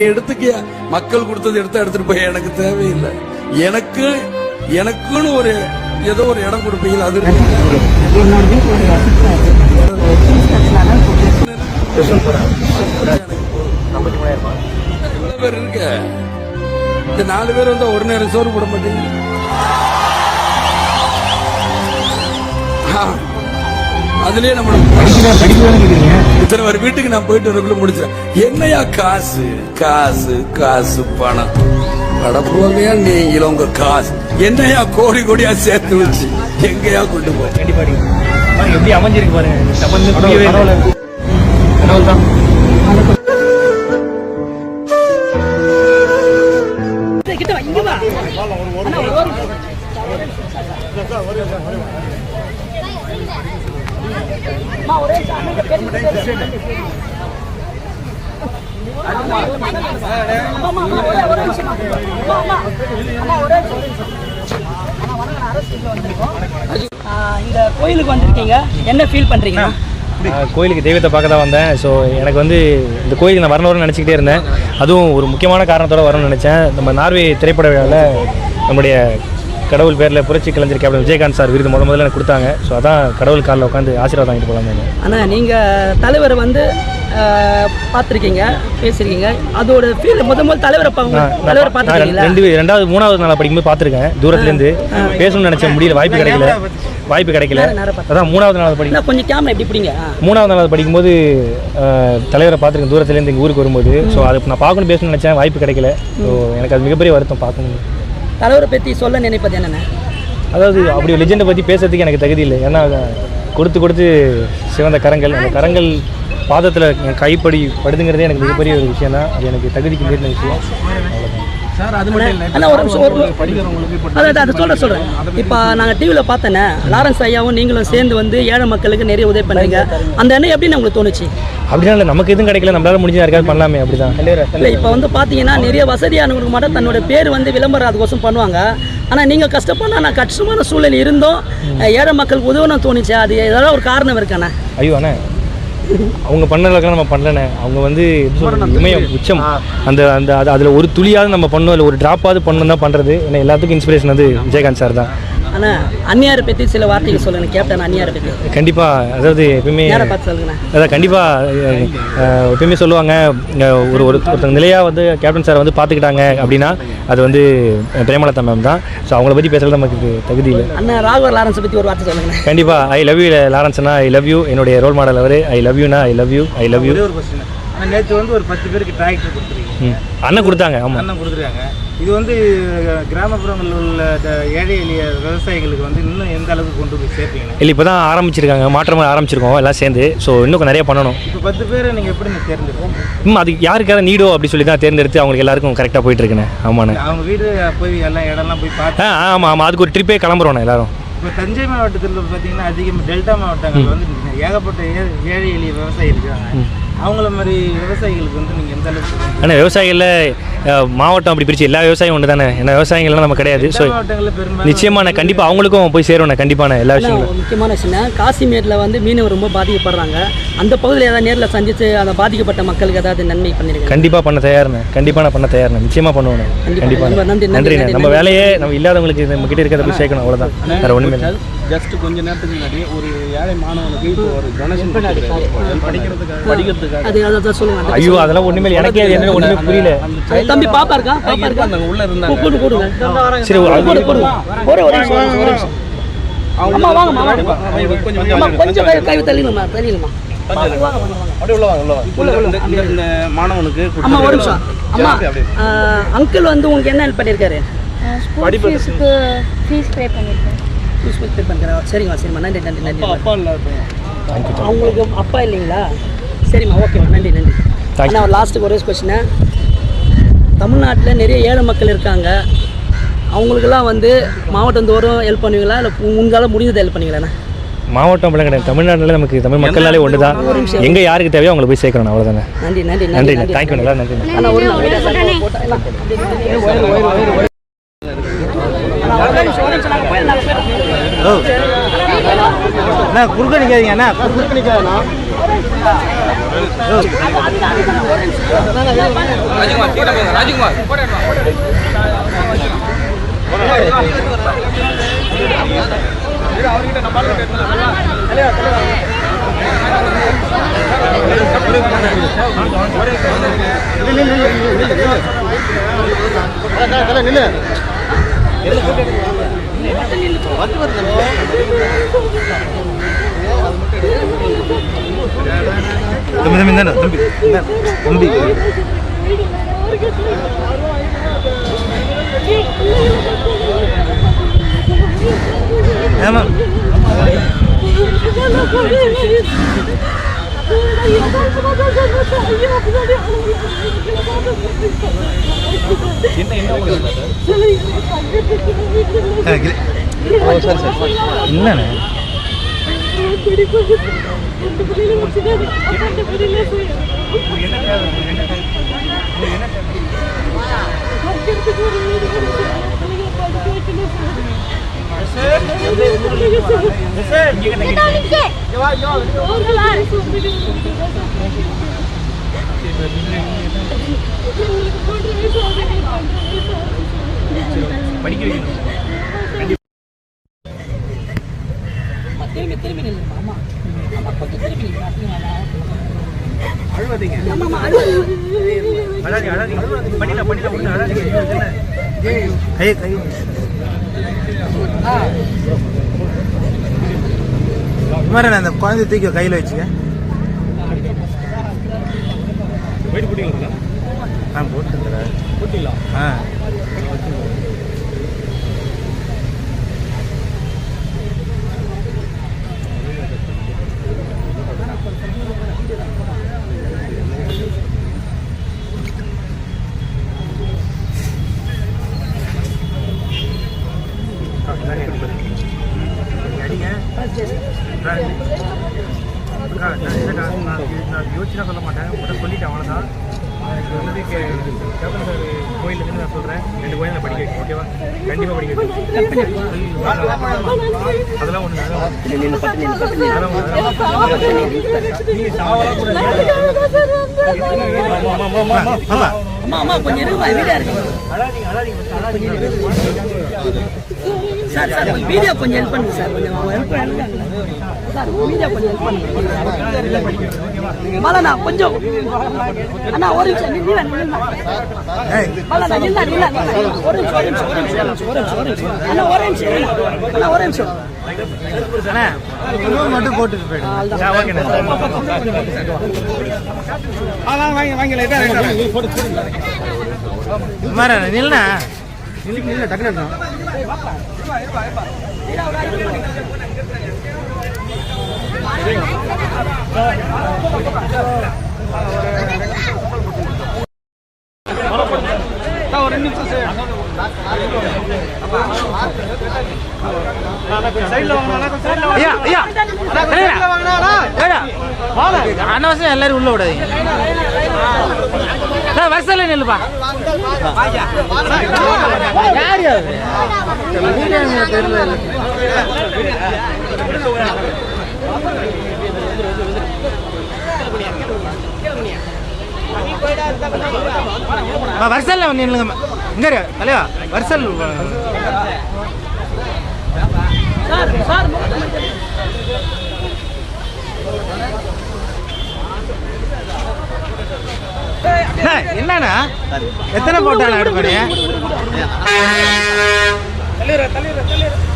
எடுத்துக்க மக்கள் கொடுத்தது எடுத்து எடுத்துட்டு போய் எனக்கு தேவையில்லை. எனக்கு எனக்குன்னு ஒரு ஏதோ ஒரு இடம் கொடுப்பீங்க அது இவ்வளவு பேர் இருக்க? இந்த நாலு பேர் வந்தா ஒரு நேரம் சோறு போட மாட்டீங்க. ஆ, அதுலயே நம்ம இத்தனை ஒரு வீட்டுக்கு நான் போயிட்டு வரக்குள்ள முடிச்சேன் என்னையா காசு? காசு காசு பணம். அடப்புவாங்கயா நீங்களும் உங்க காசு. என்னையா கோடி கோடியா சேர்த்து வச்சு எங்கயா கொண்டு போய் எப்படி அமைஞ்சிருக்கு பாருங்க. இந்த கோயிலுக்கு வந்திருக்கீங்க என்ன ஃபீல் பண்றீங்க கோயிலுக்கு தெய்வத்தை பார்க்க தான் வந்தேன். ஸோ எனக்கு வந்து இந்த கோயிலுக்கு நான் வரணும்னு நினச்சிக்கிட்டே இருந்தேன். அதுவும் ஒரு முக்கியமான காரணத்தோட வரணும்னு நினச்சேன். நம்ம நார்வே திரைப்பட விழாவில் நம்முடைய கடவுள் பேரில் புரட்சி கலைஞர் கேப்டன் விஜயகாந்த் சார் விருது முத முதல்ல எனக்கு கொடுத்தாங்க. ஸோ அதான் கடவுள் காலில் உட்காந்து ஆசீர்வாதம் வாங்கிட்டு போகலாம் அண்ணா நீங்கள் தலைவரை வந்து பார்த்துருக்கீங்க பேசியிருக்கீங்க அதோட ஃபீல் முத முதல் தலைவரை தலைவரை பார்த்துருக்கீங்களா? ரெண்டு ரெண்டாவது மூணாவது நாள் படிக்கும்போது பார்த்துருக்கேன். தூரத்துலேருந்து பேசணும்னு நினச்சேன் முடியல வாய்ப்பு கிடைக்கல. வாய்ப்பு கிடைக்கல. அதான் மூணாவது நாள் படி அண்ணா, கொஞ்சம் கேமரா எப்படி பிடிங்க. மூணாவது நாள் படிக்கும்போது தலைவரை பார்த்துருக்கேன் தூரத்துலேருந்து எங்கள் ஊருக்கு வரும்போது. ஸோ அது நான் பார்க்கணும் பேசணும்னு நினச்சேன் வாய்ப்பு கிடைக்கல. ஸோ எனக்கு அது மிகப்பெரிய வருத்தம் பார்க்கணும் தலைவரை பற்றி சொல்ல நினைப்பது என்னென்ன? அதாவது அப்படி ஒரு லெஜெண்டை பற்றி பேசுறதுக்கு எனக்கு தகுதி இல்லை. ஏன்னா கொடுத்து கொடுத்து சிவந்த கரங்கள் அந்த கரங்கள் பாதத்தில் கைப்படி படுதுங்கிறதே எனக்கு மிகப்பெரிய ஒரு விஷயம் தான் அது எனக்கு தகுதிக்கு மீறின விஷயம். அவ்வளோதான் அண்ணா ஒரு நிமிஷம் ஒரு அதான் அதை சொல்கிறேன் சொல்கிறேன் இப்போ நாங்கள் டிவியில் பார்த்தேனே லாரன்ஸ் ஐயாவும் நீங்களும் சேர்ந்து வந்து ஏழை மக்களுக்கு நிறைய உதவி பண்ணுறீங்க அந்த எண்ணம் எப்படி உங்களுக்கு தோணுச்சு? அப்படின்னா இல்லை நமக்கு எதுவும் கிடைக்கல நம்மளால முடிஞ்சு யாருக்காவது பண்ணலாமே அப்படி தான் இல்லை இப்போ வந்து பார்த்தீங்கன்னா நிறைய வசதியானவங்களுக்கு மட்டும் தன்னோட பேர் வந்து விளம்பரம் அதுக்கோசம் பண்ணுவாங்க. ஆனால் நீங்கள் கஷ்டப்படணும் நான் கஷ்டமான சூழ்நிலை இருந்தும். ஏழை மக்களுக்கு உதவணும் தோணுச்சு அது ஏதாவது ஒரு காரணம் இருக்காண்ணா. ஐயோ அண்ணே அவங்க பண்ணலக்கெல்லாம் நம்ம பண்ணலண்ணே. அவங்க வந்து இமயம் உச்சம். அந்த அந்த அது அதில் ஒரு துளியாவது நம்ம பண்ணோம் இல்லை ஒரு ட்ராப்பாவது பண்ணணும் தான் பண்ணுறது ஏன்னா எல்லாத்துக்கும் இன்ஸ்பிரேஷன் வந்து விஜயகாந்த் சார் தான். அண்ணா அந்நியாரை பற்றி சில வார்த்தைகள் சொல்லுங்க கேப்டன் அந்நியாரை பற்றி கண்டிப்பாக அதாவது எப்பயுமே நேரா பார்த்து சொல்லுங்கண்ணா? அதான் கண்டிப்பாக எப்பயுமே சொல்லுவாங்க ஒரு ஒரு ஒருத்தங்க நிலையாக வந்து கேப்டன் சார் வந்து பார்த்துக்கிட்டாங்க அப்படின்னா அது வந்து பிரேமலதா மேம் தான். ஸோ அவங்கள பற்றி பேசுறது நமக்கு தகுதி இல்லை. அண்ணா ராகவர் லாரன்ஸை பற்றி ஒரு வார்த்தை சொல்லுங்கண்ணா. கண்டிப்பாக ஐ லவ் யூ லாரன்ஸ்னா ஐ லவ் யூ என்னுடைய ரோல் மாடல் அவர். I love யூனா I love you I love you ஒரு கொஸ்டின் நேற்று வந்து ஒரு பத்து பேருக்கு டிராக்டர் கொடுத்துருக்கீங்க. அண்ணன் கொடுத்தாங்க ஆமாம் அண்ணன் கொடுத்துருக்காங்க. இது வந்து கிராமப்புறங்களில் உள்ள ஏழை எளிய விவசாயிகளுக்கு வந்து இன்னும் எந்த அளவுக்கு கொண்டு போய் சேர்ப்பீங்க? இல்லை இப்போ தான் ஆரம்பிச்சிருக்காங்க மாற்றமாக ஆரம்பிச்சிருக்கோம் எல்லாம் சேர்ந்து. ஸோ இன்னும் நிறைய பண்ணணும். இப்போ பத்து பேரை நீங்கள் எப்படி தேர்ந்தெடுப்பீங்க? ம் அது யாருக்காவது நீடோ அப்படி சொல்லி தான் தேர்ந்தெடுத்து அவங்களுக்கு எல்லாருக்கும் கரெக்டாக போயிட்டு இருக்குண்ணே ஆமாண்ணே. அவங்க வீடு போய் எல்லாம் இடம்லாம் போய் பார்த்து ஆ ஆமாம் ஆமாம் அதுக்கு ஒரு ட்ரிப்பே கிளம்புறோண்ணே எல்லாரும். இப்போ தஞ்சை மாவட்டத்தில் பார்த்தீங்கன்னா அதிகம் டெல்டா மாவட்டங்கள் வந்து ஏகப்பட்ட ஏழை எளிய விவசாயி இருக்காங்க. அவங்கள மாதிரி விவசாயிகளுக்கு வந்து நீங்கள் எந்த அளவுக்கு ஆனால் விவசாயிகளில் மாவட்டம் அப்படி பிரிச்சு எல்லா விவசாயம் ஒன்று தானே ஏன்னா விவசாயிகள்லாம் நம்ம கிடையாது. ஸோ நிச்சயமான கண்டிப்பாக அவங்களுக்கும் போய் சேரும்ண்ணே கண்டிப்பான எல்லா விஷயங்களும். முக்கியமான விஷயம் காசிமேட்டில் வந்து மீனவர் ரொம்ப பாதிக்கப்படுறாங்க. அந்த பகுதியில் ஏதாவது நேரில் சந்தித்து அந்த பாதிக்கப்பட்ட மக்களுக்கு ஏதாவது நன்மை பண்ணிருக்கேன் கண்டிப்பாக பண்ண தயார்ண்ணே கண்டிப்பாக நான் பண்ண தயார்ண்ணே நிச்சயமாக பண்ணுவேன் கண்டிப்பா. கண்டிப்பாக நன்றி, நன்றி, நம்ம. வேலையே நம்ம இல்லாதவங்களுக்கு நம்ம கிட்ட இருக்கிறத போய் சேர்க்கணும் அவ்வளோதான் வேறு ஒன்றுமே இல்லை. ஜஸ்ட் கொஞ்ச நேரத்துக்கு முன்னாடி ஒரு ஏழை மாணவனுக்கு இப்போ ஒரு டொனேஷன் படிக்கிறதுக்காக? படிக்கிறதுக்காக. அது அதை சொல்லுங்க ஐயோ அதெல்லாம் இல்லை. எனக்கே என்ன ஒன்றுமே புரியல. தம்பி பாப்பா இருக்கா? பாப்பா இருக்கா? அந்த உள்ள கூ- இருந்தாங்க கூடு கூடுங்க சரி ஒரு- கூடு கூடுங்க ஒரே ஒரு நிமிஷம் ஒரு நிமிஷம். அம்மா வாங்கம்மா வாங்க. கொஞ்சம் கொஞ்சம் கை கை தள்ளிடுமா தள்ளிடுமா அப்படியே உள்ள வாங்க உள்ள வாங்க. இந்த- இந்த இந்த மாணவனுக்கு அம்மா ஒரு நிமிஷம். அம்மா. அங்கிள் வந்து உங்களுக்கு என்ன ஹெல்ப் பண்ணியிருக்காரு ஃபீஸுக்கு ஃபீஸ் பே பண்ணியிருக்கேன் பே பண்ணுறேன் சரிம்மா சரிம்மா. நன்றி நன்றி நன்றி. அப்பா இல்ல அவங்களுக்கு அப்பா இல்லைங்களா? சரிம்மா ஓகேம்மா நன்றி நன்றி. ஒரு லாஸ்ட்டுக்கு ஒரே கொஸ்டின் தமிழ்நாட்டில் நிறைய ஏழை மக்கள் இருக்காங்க. அவங்களுக்கெல்லாம் வந்து மாவட்டம் தோறும் ஹெல்ப் பண்ணுவீங்களா? இல்லை உங்களால் முடிஞ்சதை ஹெல்ப் பண்ணுவீங்களாண்ணா மாவட்டம் கிடையாது. தமிழ்நாட்டில் நமக்கு தமிழ் மக்களாலே ஒன்று தான் எங்கே யாருக்கு தேவையோ அவங்கள போய் சேர்க்கணும். அவ்வளோதானே நன்றி நன்றி நன்றி தேங்க்யூ நல்லா நன்றி அண்ணா குறுக்க நிமிஷம் போட்டா எல்லாம் அப்படியே அண்ணா, ஒரே நிமிஷம், ஒரே நாங்க போயிடலாம், நாங்க போயிடலாம். அண்ணா குறுக்க நிற்காதீங்க அண்ணா குறுக்க நிற்காதண்ணா ராஜ்குமார் கீழே போங்க ராஜ்குமார் தம்பி தம்பி இந்தாண்ட, தம்பி இந்தாண்ட, தம்பி திரும்பி திரும்பி நில்லு ஆமா ஆமா கொஞ்சம் திரும்பி அழாதீங்க அழாதீங்க பண்ணிடலாம் பண்ணிடலாம் ஒன்று அழாதீங்க கையை கை குமாரன் அந்த குழந்தை தூக்கி கையில் வச்சுக்க. ஆ போட்டுக்கிறேன் போட்டிங்களா ஆ நான் யோசிச்சுனா சொல்ல மாட்டேன் உங்கள்கிட்ட சொல்லிட்டேன் அவ்வளோதான் எனக்கு வந்து கேப்டன் சார் கோயிலுக்கு நான் சொல்கிறேன் ரெண்டு கோயில் படிக்க வைக்கணும் ஓகேவா கண்டிப்பாக படிக்க வைக்கணும் அதெல்லாம் ஒன்று அதெல்லாம் அம்மா அம்மா கொஞ்சம் வீடியோ இருக்கு சார் சார் கொஞ்சம் வீடியோ கொஞ்சம் ஹெல்ப் பண்ணுங்க சார் கொஞ்சம் ஹெல்ப் பண்ணுங்க. சார் வீடியோ கொஞ்சம் ஹெல்ப் பண்ணுங்க மலண்ணா கொஞ்சம் அண்ணா ஒரு நிமிஷம் நில்லுண்ணா மலண்ணா நில்லா நில்லா நில்லா ஒரு நிமிஷம் ஒரு நிமிஷம் ஒரு நிமிஷம் ஒரு நிமிஷம் ஒரு நிமிஷம் அண்ணா ஒரு நிமிஷம் அண்ணா ஒரு நிமிஷம் மட்டும் போட்டுட்டு போயிடுங்க வாங்கி வாங்கி டக்குனு ஒரு நிமிஷம் சார் அனவசியம் எல்லாரும் உள்ள விடாதீங்க. வரிசையில் நில்லுப்பா. யார் வரிசல் வந்து நில்லுங்க. இங்க இரு, தலைவா வரிசல். என்னண்ணா? எத்தனை போட்டாண்ணா எடுப்பேன் தள்ளிடுற தள்ளிடுற தள்ளிடுற